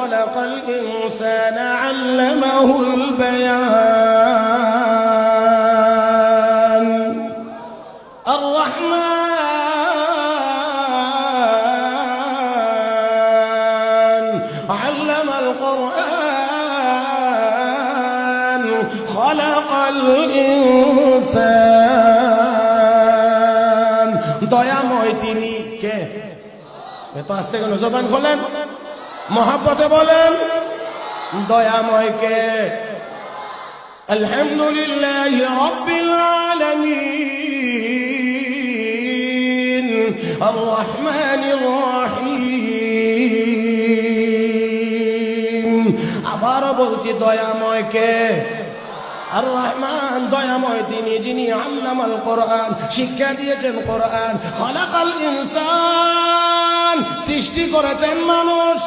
خلق الإنسان علمه البيان الرحمن علم القرآن خلق الإنسان দয়াময় তিনি কে এত আস্তে কেন জবান খোলেন মহাপথে বলেন, দয়াময়কে আলহামদুলিল্লাহ রব্বিল আলামিন আর রহমানির রহিম। আবার বলছি, দয়াময়কে আর রহমান দয়াময় তিনি, যিনি আল্লামাল কোরআন, শিক্ষা দিয়েছেন কোরআন, খলাকাল ইনসান, সৃষ্টি করেছেন মানুষ।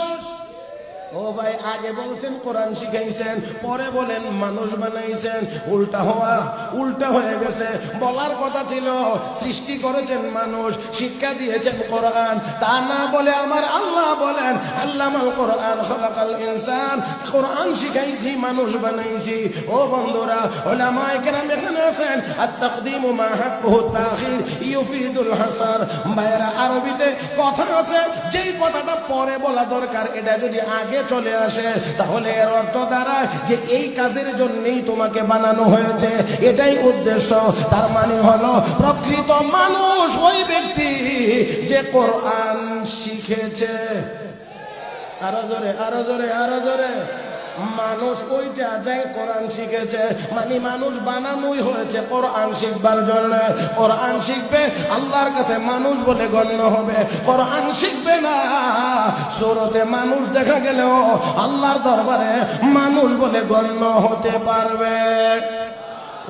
ও ভাই, আগে বলছেন, কোরআন শিখাইছেন, পরে বলেন, মানুষ বানাইছেন। উল্টা হওয়া, উল্টা হয়ে গেছে। বলার কথা ছিল, সৃষ্টি করেছেন মানুষ, শিক্ষা দিয়েছেন কোরআন। তা না বলে আমার আল্লাহ বলেন, আল্লামাল কোরআন খলাকাল ইনসান। কোরআন শিখাইছি, মানুষ বানাইছি। ও বন্ধুরা, ওলামায়ে কেরাম এখানে আছেন? আর তাকদিমু মা হাক্কুহু তাখির, ইউফিদুল হাসার। বাইরা আরবিতে কথা আছে, যেই কথাটা পরে বলা দরকার, এটা যদি আগে চলে আসে, তাহলে এর অর্থ দাঁড়ায় যে এই কাজের জন্যই তোমাকে বানানো হয়েছে। এটাই উদ্দেশ্য। তার মানে হলো, প্রকৃত মানুষ ওই ব্যক্তি যে কোরআন শিখেছে। আরও জোরে আরও জোরে আরও জোরে। মানুষ ওইটা যাই কোরআন শিখেছে মানে মানুষ বানানোই হয়েছে কোরআন শিখবার জন্য কোরআন শিখবে আল্লাহর কাছে মানুষ বলে গণ্য হবে কোরআন শিখবে না সুরতে মানুষ দেখা গেলেও আল্লাহর দরবারে মানুষ বলে গণ্য হতে পারবে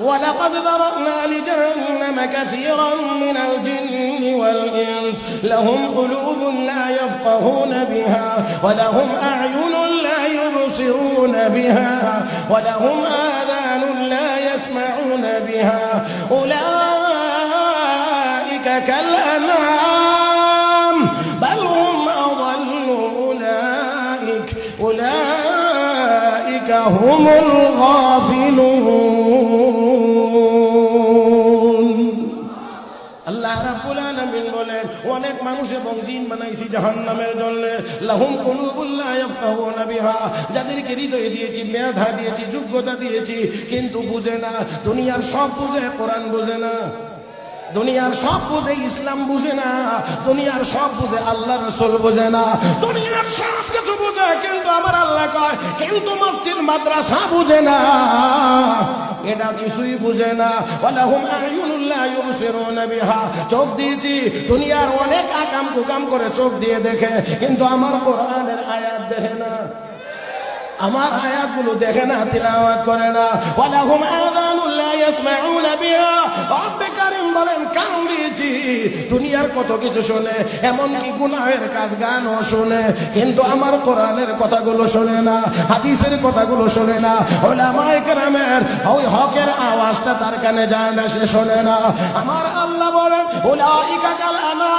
ولقد ذرأنا لجهنم كثيرا من الجن والإنس لهم قلوب لا يفقهون بها ولهم أعين لا يبصرون بها ولهم آذان لا يسمعون بها. أولئك كالأنعام بل هم أضل أولئك. أولئك هم الغافلون. অনেক মানুষ এবং দিন বানাইছি জাহান নামের জন্য লাহুম বিহা। যাদেরকে হৃদয় দিয়েছি, মেধা দিয়েছি, যোগ্যতা দিয়েছি, কিন্তু বুঝে না, দুনিয়ার সব বুঝে, কোরআন বুঝে না। দুনিয়ার সব বুঝে ইসলাম বুঝে না, দুনিয়ার সব বুঝে আল্লাহ রসুল বুঝে না। দুনিয়ার সব কিছু বুঝে, কিন্তু আমার আল্লাহ কয়, কিন্তু মসজিদ, মাদ্রাসা বুঝে না। এটা কিছুই বুঝে না। ওয়ালাহুম আয়ুনুল্লাহ ইউবসিরুনা বিহা। চোখ দিয়েছি, দুনিয়ার অনেক আকাম কুকাম করে চোখ দিয়ে দেখে, কিন্তু আমার কোরআনের আয়াত দেখে না। আমার আয়াতগুলো দেখে না, তিলাওয়াত করে না। ওয়ালাহুম ইয়াসমাউনা বিহা। রব্বে কারীম বলেন কান দিয়েছি দুনিয়ার কত কিছু শুনে এমন কি গুনাহের কাজ গানও শুনে, কিন্তু আমার কোরআনের কথাগুলো শুনে না, হাদিসের কথাগুলো শুনে না। ওলামায়ে ওই হকের আওয়াজটা তার কানে যায় না, সে শোনে না। আমার আল্লাহ বলেন, উলাইকা কাল আনা